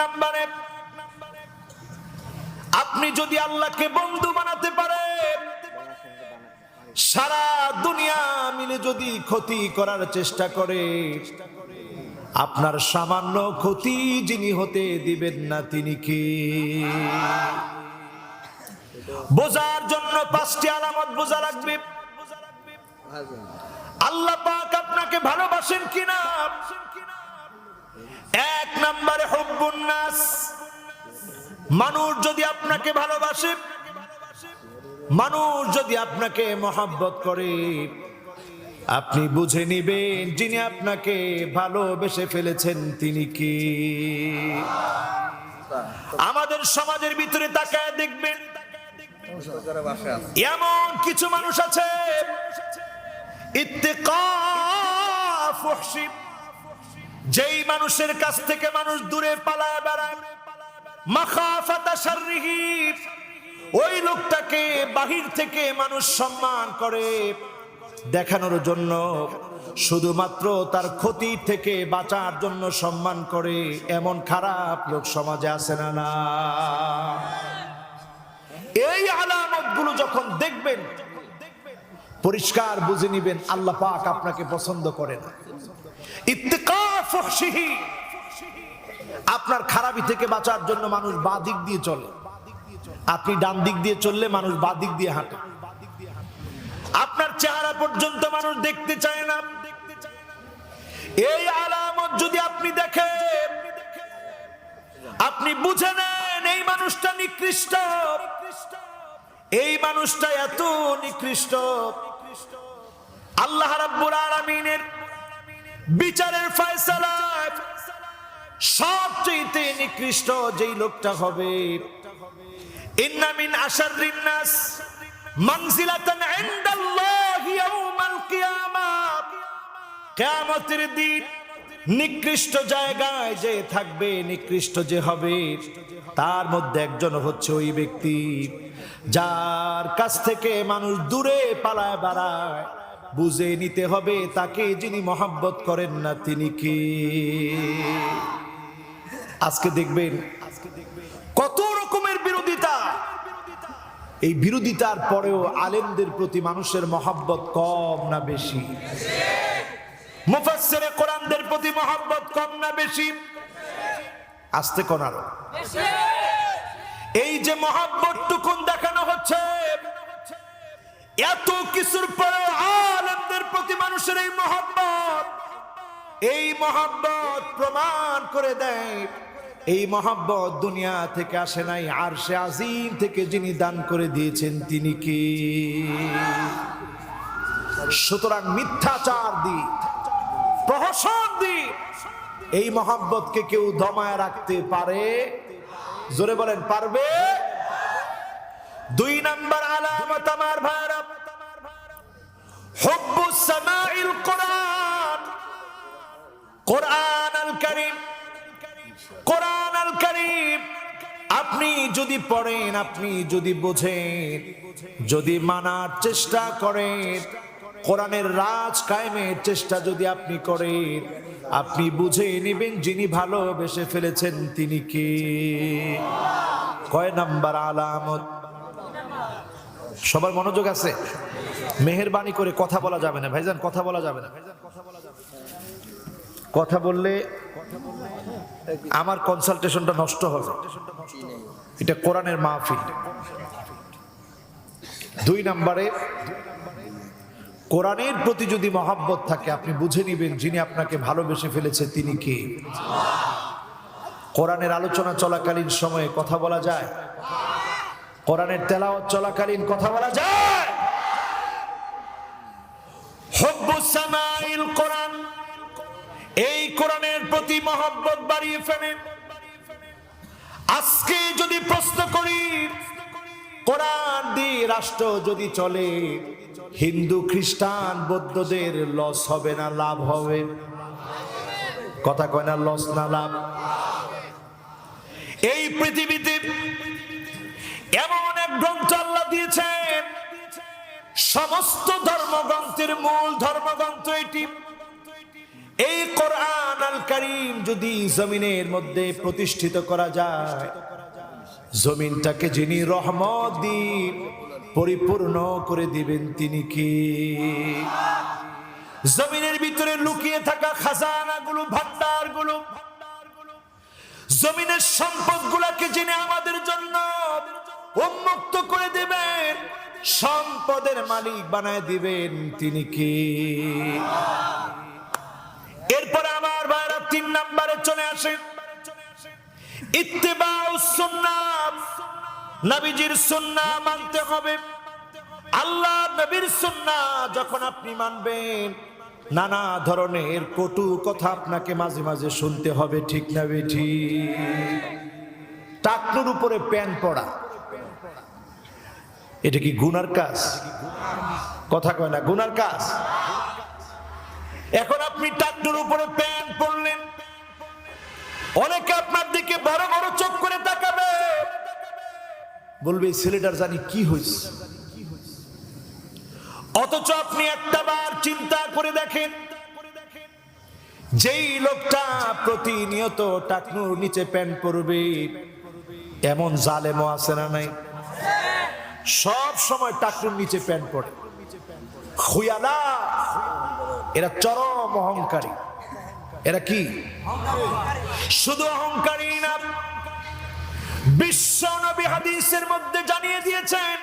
নম্বরে আপনি যদি আল্লাহকে বন্ধু বানাতে পারেন, সারা দুনিয়া মিলে যদি ক্ষতি করার চেষ্টা করে, আপনার সামান্য ক্ষতি যিনি হতে দিবেন না তিনি কি? বোঝার জন্য পাঁচটি আলামত বোঝা লাগবে। আল্লাহ পাক আপনাকে ভালোবাসেন কিনা? নম্বরে হব্বুন নাস। মানুষ যদি আপনাকে ভালোবাসে, মানুষ যদি আপনাকে মহাব্বত করে, আপনি বুঝে নিবেন যিনি আপনাকে ভালোবেসে ফেলেছেন তিনি কি। আমাদের সমাজের ভিতরে তাকায় দেখবেন, এমন কিছু মানুষ আছে ইত্তেকা যেই মানুষের কাছ থেকে মানুষ দূরে পালায় বেড়ায় ওই লোকটাকে বাহির থেকে মানুষ সম্মান করে দেখানোর জন্য, শুধুমাত্র তার ক্ষতি থেকে বাঁচার জন্য সম্মান করে, এমন খারাপ লোক সমাজে আছে না না। এই আলামতগুলো যখন দেখবেন, পরিষ্কার বুঝে নিবেন, আল্লাহ পাক আপনাকে পছন্দ করে ফুহশিহি আপনার খারাপি থেকে বাঁচার জন্য মানুষ বা দিক দিয়ে চলে। আপনি ডান দিক দিয়ে চললে মানুষ বা দিক দিয়ে হাঁটে। আপনার চেহারা পর্যন্ত মানুষ দেখতে চায় না। এই আলামত যদি আপনি দেখেন, আপনি বুঝে নেন এই মানুষটা নিকৃষ্ট। এই মানুষটা এত নিকৃষ্ট। আল্লাহ রাব্বুল আলামিনের বিচারের ফয়সালায় সবচেয়ে নিকৃষ্ট যেই লোকটা হবে। ইন্না মিন আশাররিন নাস, মানজিলাতান ইনদাল্লাহি ইয়াউমাল কিয়ামাহ কিয়ামতের দিন নিকৃষ্ট জায়গায় যে থাকবে, নিকৃষ্ট যে হবে, তার মধ্যে একজন হচ্ছে ওই ব্যক্তি, যার কাছ থেকে মানুষ দূরে পালায় বেড়ায়। বুঝে নিতে হবে তাকে যিনি মহাব্বত করেন না তিনি কি? আজকে দেখবেন কত রকমের বিরোধিতা। এই বিরোধিতার পরেও আলেমদের প্রতি মানুষের মহাব্বত কম না বেশি? মুফাসসিরে কোরআনদের প্রতি মহাব্বত কম না বেশি? আস্তে এই যে মহাব্বত টুকুন দেখানো হচ্ছে, এত কিছুর পরে আলেমদের প্রতি মানুষের এই মহাব্বত এই মহাব্বত প্রমাণ করে দেয়। এই মহাব্বত দুনিয়া থেকে আসে নাই, আর সে আজিম থেকে যিনি দান করে দিয়েছেন তিনি কি? সুতরাং মিথ্যাচার দি প্রহসন দি এই মহাব্বতকে কেউ দমায় রাখতে পারে? জোরে বলেন, পারবে? দুই নাম্বার আলামত আমার ভাইরা। হুব্বু সামাইল কোরআন। আপনি যদি পড়েন, আপনি যদি বোঝেন, যদি মানার চেষ্টা করেন, কোরআনের রাজ কায়েমের চেষ্টা যদি আপনি করেন, আপনি বুঝে নেবেন যিনি ভালোবেসে ফেলেছেন তিনি কে। কয় নাম্বার আলামত? সবার মনোযোগ আছে? মেহেরবানি করে কথা বলা যাবে না, ভাইজান, কথা বলা যাবে না। ভাইজান কথা বললে আমার কনসালটেশনটা নষ্ট হবে এটা কোরআনের মাহফিল। দুই নম্বরে, কোরআনের প্রতি যদি মহাব্বত থাকে, আপনি বুঝে নেবেন যিনি আপনাকে ভালোবেসে ফেলেছে তিনি কে। কোরআনের আলোচনা চলাকালীন সময়ে কথা বলা যায়। কোরআনের তেলাওয়াত চলাকালীন কথা বলা যায়। হব্বুস সামাইল কোরআন এই কোরআনের প্রতি মহব্বত বাড়িয়ে ফেলেন। আজকে যদি প্রশ্ন করি, কোরআন দিয়ে রাষ্ট্র যদি চলে, হিন্দু, খ্রিস্টান, বৌদ্ধদের লস হবে না, লাভ হবে? কথা কয় না, লস না লাভ? এই পৃথিবীতে এমন এক গ্রন্থ আল্লাহ দিয়েছেন, সমস্ত ধর্মগ্রন্থের মূল ধর্মগ্রন্থ এটি। এই কোরআন আল করিম যদি জমিনের মধ্যে প্রতিষ্ঠিত করা যায়, জমিনটাকে যিনি রহমত দিন, পরিপূর্ণ করে দিবেন তিনি কি? জমিনের ভিতরে লুকিয়ে থাকা খাজানাগুলো, ভান্ডারগুলো, জমিনের সম্পদ গুলাকে যিনি আমাদের জন্য উন্মুক্ত করে দিবেন, সম্পদের মালিক বানায় দিবেন তিনি কি? এরপরে আমার ভাইরা তিন নাম্বারে চলে আসে। ইত্তেবাউ সুন্নাহ মানতে হবে। আল্লাহ সুন্নাহ যখন আপনি মানবেন, নানা ধরনের কটু কথা আপনাকে মাঝে মাঝে শুনতে হবে, ঠিক না উপরে প্যান পড়া। এটা কি গুনার কাজ? কথা কয় না, গুনার কাজ? এখন আপনি টাকনুর উপরে প্যান পড়লেন অনেকে আপনার দিকে বড় বড় চোখ করে তাকাবে। বলবে ছেলেটার জানি কি হয়েছে অথচ আপনি একটা বার চিন্তা করে দেখেন, যেই লোকটা প্রতিনিয়ত টাকনুর নিচে প্যান্ট পরবে, এমন জালেমও আছে না নাই? সব সময় টাকনুর নিচে প্যান্ট পরে খুয়ালা এরা চরম অহংকারী। এরা কি? শুধু অহংকারী না, বিশ্ব নবী হাদিসের মধ্যে জানিয়ে দিয়েছেন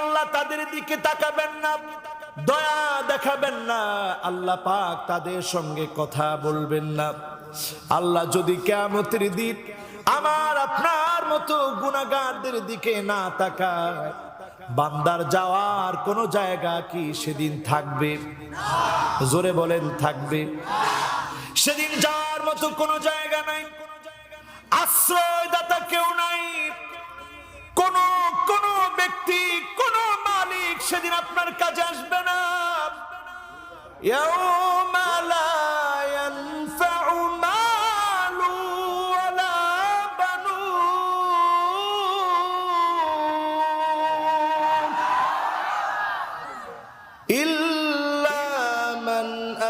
আল্লাহ তাদের দিকে তাকাবেন না, দয়া দেখাবেন না, আল্লাহ পাক তাদের সঙ্গে কথা বলবেন না। আল্লাহ যদি কেমতির দিন আমার আপনার মতো গুণাগারদের দিকে না তাকায়। বান্দার যাওয়ার কোন জায়গা কি সেদিন থাকবে? জোরে বলেন, থাকবে। সেদিন যাওয়ার মতো কোন জায়গা নাই। আশ্রয়দাতা কেউ নাই। কোন কোন ব্যক্তি, কোন মালিক সেদিন আপনার কাজে আসবে না।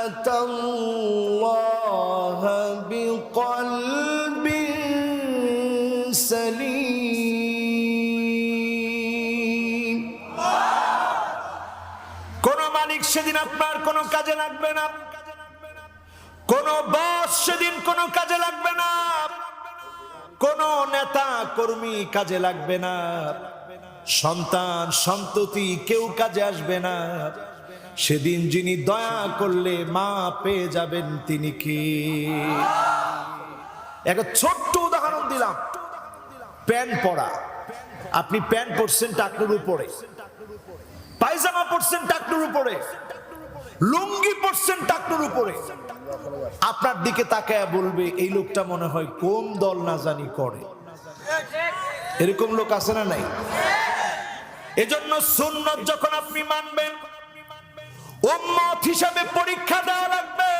أتى الله بقلب سليم কোন মালিক সেদিন আপনার কোনো কাজে লাগবে না কোন বস সেদিন কোনো কাজে লাগবে না কোন নেতা কর্মী কাজে লাগবে না সন্তান সন্ততি কেউ কাজে আসবে না সেদিন যিনি দয়া করলে মা পেয়ে যাবেন তিনি কি? একটা ছোট্ট উদাহরণ দিলাম। প্যান্ট পরা। আপনি প্যান্ট পরছেন টাকনুর উপরে। পায়জামা পরছেন টাকনুর উপরে। লুঙ্গি পরছেন টাকনুর উপরে। আপনার দিকে তাকায় বলবে, এই লোকটা মনে হয় কোন দল না জানি করে। এরকম লোক আছে না নাই? এজন্য সুন্নত যখন আপনি মানবেন উম্মত হিসাবে পরীক্ষা দেওয়া লাগবে।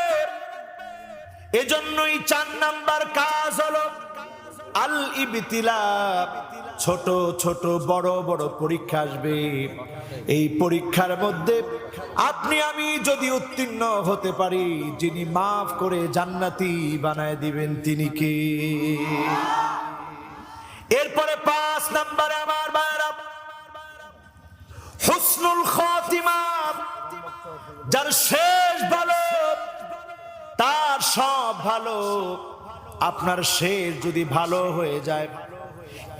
এজন্যই চার নাম্বার কাজ হলো আল ইবতিলা। ছোট ছোট, বড় বড় পরীক্ষা আসবে। এই পরীক্ষার মধ্যে আপনি, আমি যদি উত্তীর্ণ হতে পারি, যিনি মাফ করে জান্নাতি বানায় দিবেন, তিনি কি? এরপরে পাঁচ নাম্বারে আমার ভাইরা হুসনুল খাতিমা যার শেষ ভালো, তার সব ভালো। আপনার শেষ যদি ভালো হয়ে যায়,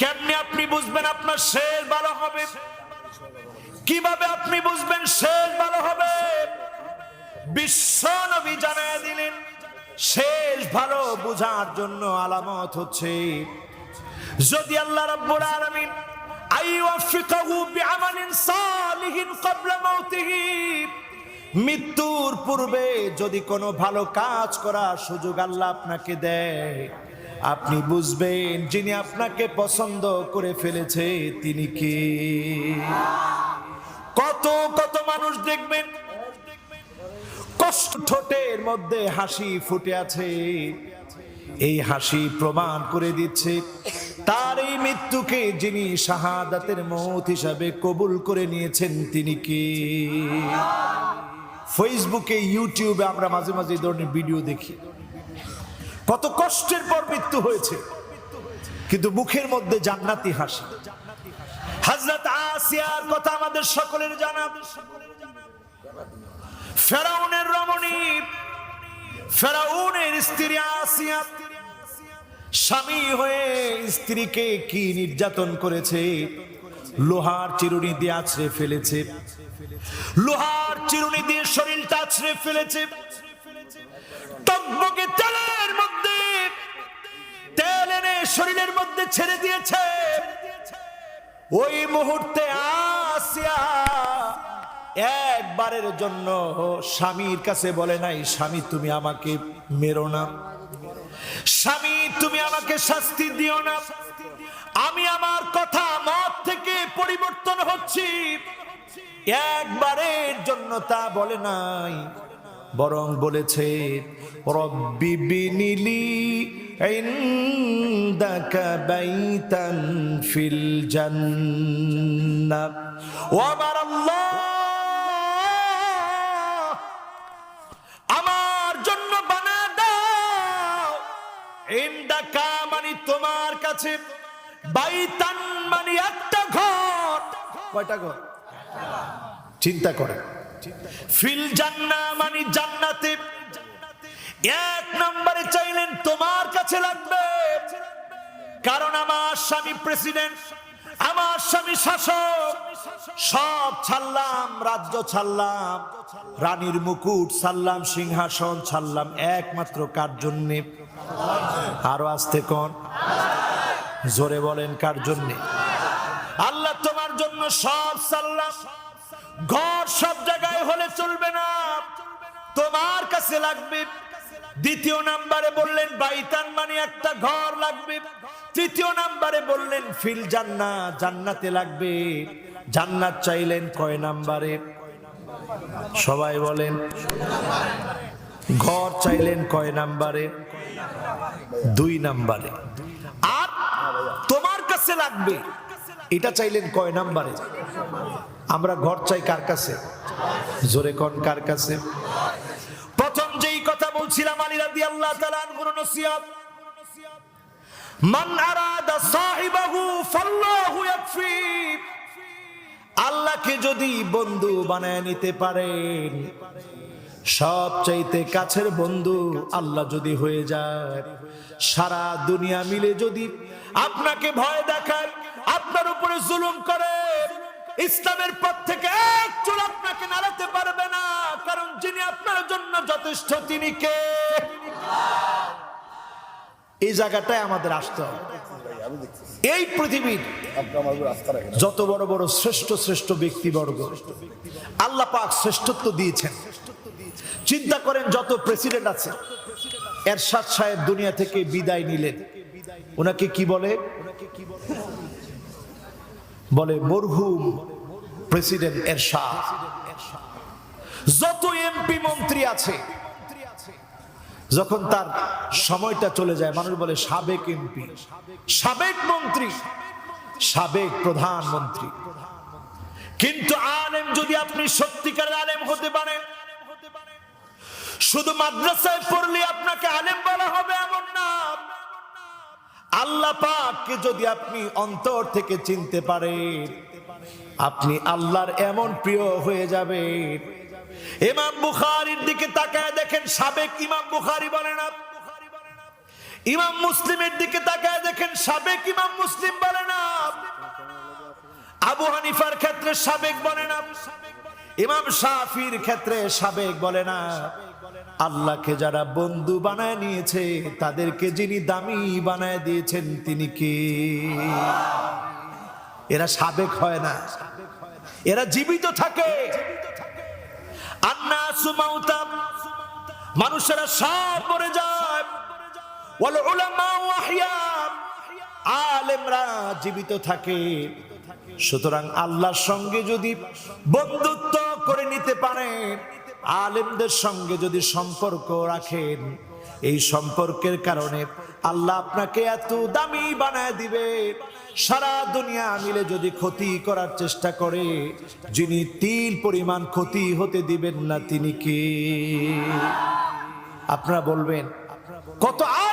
কেমনি আপনি বুঝবেন আপনার শেষ ভালো হবে? কীভাবে আপনি বুঝবেন শেষ ভালো হবে? বিশ্ব নবী জানায় দিলেন, শেষ ভালো বোঝার জন্য আলামত হচ্ছে। যদি আল্লাহ রাব্বুল আলামিন আইওয়াফিকাহু বিআমালিন সালিহিন ক্বাবলা মাউতিহি মৃত্যুর পূর্বে যদি কোনো ভালো কাজ করার সুযোগ আল্লাহ আপনাকে দেয়, আপনি বুঝবেন যিনি আপনাকে পছন্দ করে ফেলেছে তিনি কে। কত কত মানুষ দেখবেন, কষ্ট ঠোঁটের মধ্যে হাসি ফুটে আছে। এই হাসি প্রমাণ করে দিচ্ছে তার এই মৃত্যুকে যিনি শাহাদাতের মত হিসাবে কবুল করে নিয়েছেন তিনি কি। ফেসবুকে ইউটিউবে আমরা মাঝে মাঝে এই ধরনের ভিডিও দেখি। কত কষ্টের পর মৃত্যু হয়েছে। কিন্তু মুখের মধ্যে জান্নাতি হাসি। হজরত আসিয়ার কথা আমাদের সকলের জানা। ফেরাউনের রমণী, ফেরাউনের স্ত্রী আসিয়া স্বামী হয়ে স্ত্রীকে কি নির্যাতন করেছে? লোহার চিরুনি দিয়ে আছড়ে ফেলেছে। লোহার চিরুনি দিয়ে শরীরটা আছড়ে ফেলেছে। তেলের মধ্যে, তেল এনে শরীরের মধ্যে ছেড়ে দিয়েছে। ওই মুহূর্তে আসিয়া একবারের জন্য স্বামীর কাছে বলে নাই, স্বামী, তুমি আমাকে মেরো না। স্বামী, তুমি আমাকে শাস্তি দিও না। আমি আমার কথা মত থেকে পরিবর্তন হচ্ছি। একবারের জন্য তা বলে নাই, বরং বলেছে বাইতান ও আমার আমার জন্য বানা দাও। ইনদাকা মানে তোমার কাছে, বাইতান মানে একটা ঘর। কয়টা ঘর? চিন্তা করে ফিল জান্না মানে জান্নাতে। এক নম্বরে চাইলেন তোমার কাছে লাগবে। কারণ আমার স্বামী প্রেসিডেন্ট, আমার স্বামী শাসক। সব ছাড়লাম, রাজ্য ছাড়লাম, রানীর মুকুট ছাড়লাম, সিংহাসন ছাড়লাম, একমাত্র কার জন্যে? আরও আসতে কোন? জোরে বলেন, কার জন্যে? সব ছাড়লাম ঘর সব জায়গায় হলে চলবে না। তোমার কাছে লাগবে। দ্বিতীয় নাম্বারে বললেন, বাইতান মানে একটা ঘর লাগবে। তৃতীয় নাম্বারে বললেন, ফিল জান্না, জান্নাতে লাগবে। জান্নাত চাইলেন কয় নাম্বারে? সবাই বলেন, ঘর চাইলেন কয় নাম্বারে? দুই নাম্বারে। আর তোমার কাছে লাগবে। এটা চাইলেন কয় নাম্বারে? আমরা ঘর চাই কার কাছে? জোরে কন কার কাছে? প্রথম যেই কথা বলছিলাম আলী রাদিয়াল্লাহু তাআলা আনহুর নসিহত, মান আরাদা সাহিবাহু ফাল্লাহু ইয়াকফি। আল্লাহকে যদি বন্ধু বানায় নিতে পারেন সব চাইতে কাছের বন্ধু আল্লাহ যদি হয়ে যায়। সারা দুনিয়া মিলে যদি আপনাকে ভয় দেখায় আপনার উপরে জুলুম করে। ইসলামের পথ থেকে এক চুল আপনাকে নাড়াতে পারবে না। কারণ যিনি আপনার জন্য যথেষ্ট, তিনি কে? এই জায়গাটায় আমাদের আসতে হবে। এই পৃথিবীর যত বড় বড় শ্রেষ্ঠ শ্রেষ্ঠ ব্যক্তিবর্গ আল্লাহ পাক শ্রেষ্ঠত্ব দিয়েছেন। চিন্তা করেন যত প্রেসিডেন্ট আছে, এরশাদ সাহেব দুনিয়া থেকে বিদায় নিলেন। ওনাকে কি বলে? বলে, মরহুম প্রেসিডেন্ট এরশাদ। যত এমপি মন্ত্রী আছে, যখন তার সময়টা চলে যায়, মানুষ বলে, সাবেক এমপি। সাবেক মন্ত্রী, সাবেক প্রধানমন্ত্রী। কিন্তু আলেম যদি আপনি সত্যিকারের আলেম হতে পারেন, শুধু মাদ্রাসায় পড়লে আপনাকে আলেম বলা হবে এমন না। আল্লাহ পাককে যদি আপনি অন্তর থেকে চিনতে পারেন, আপনি আল্লাহর এমন প্রিয় হয়ে যাবেন। ইমাম বুখারীর দিকে তাকায় দেখেন, সাবেক ইমাম বুখারী বলে না ইমাম মুসলিমের দিকে তাকায় দেখেন, সাবেক ইমাম মুসলিম বলে না আবু হানিফার ক্ষেত্রে সাবেক বলে না ইমাম শাফির ক্ষেত্রে সাবেক বলে না আল্লাহকে যারা বন্ধু বানায় নিয়েছে, তাদেরকে যিনি দামি বানায় দিয়েছেন, তিনি কে? এরা সাবেক হয় না। এরা জীবিত থাকে। মানুষেরা সব মরে যায়। আলেমরা জীবিত থাকে। সুতরাং আল্লাহর সঙ্গে যদি বন্ধুত্ব করে নিতে পারেন আলেমদের সঙ্গে যদি সম্পর্ক রাখেন, এই সম্পর্কের কারণে আল্লাহ আপনাকে এত দামি বানায় দিবে। সারা দুনিয়া মিলে যদি ক্ষতি করার চেষ্টা করে, যিনি তিল পরিমাণ ক্ষতি হতে দিবেন না, তিনি কে? আপনারা বলবেন, কত জানে